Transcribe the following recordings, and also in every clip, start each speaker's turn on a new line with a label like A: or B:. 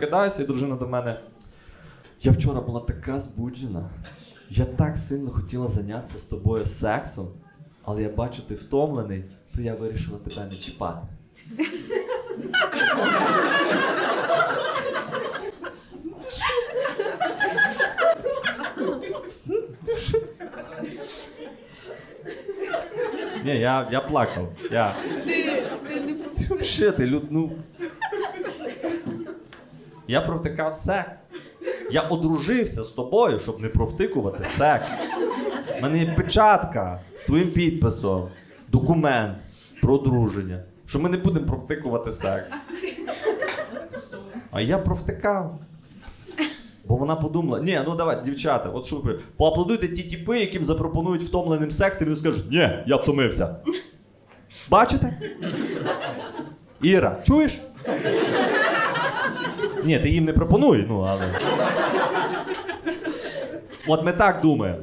A: Кидаюся, і дружина до мене. Я вчора була така збуджена. Я так сильно хотіла зайнятися з тобою сексом, але я бачу, ти втомлений, то я вирішила тебе не чіпати. Ні, я, я плакав. Я... Ти взагалі, ти люд, ну. Я провтикав секс. Я одружився з тобою, щоб не провтикувати секс. У мене є печатка з твоїм підписом, документ про одруження, що ми не будемо провтикувати секс. А я провтикав. Бо вона подумала, ні, ну давай, дівчата, от що ви поаплодуйте ті тіпи, яким запропонують втомленим секс, і вони скажуть, ні, я втомився. Бачите? Іра, чуєш? Ні, ти їм не пропонуй, ну але. От ми так думаємо.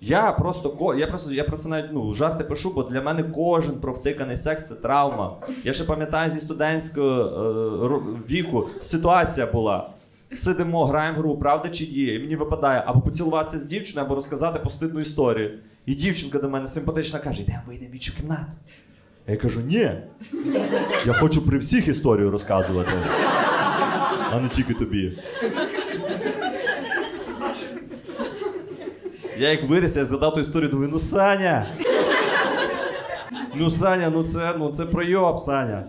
A: Я просто я просто я про це навіть ну, жарти пишу, бо для мене кожен провтиканий секс це травма. Я ще пам'ятаю зі студентського е, віку ситуація була. Сидимо, граємо гру, правда чи діє, і мені випадає або поцілуватися з дівчиною, або розказати постидну історію. І дівчинка до мене симпатична каже: йдемо вийдемо в іншу кімнату. А я кажу, ні. Я хочу при всіх історію розказувати, а не тільки тобі. Я як виріс, я згадав ту історію, думаю, ну Саня. Ну, Саня, ну це, ну це пройоб, Саня.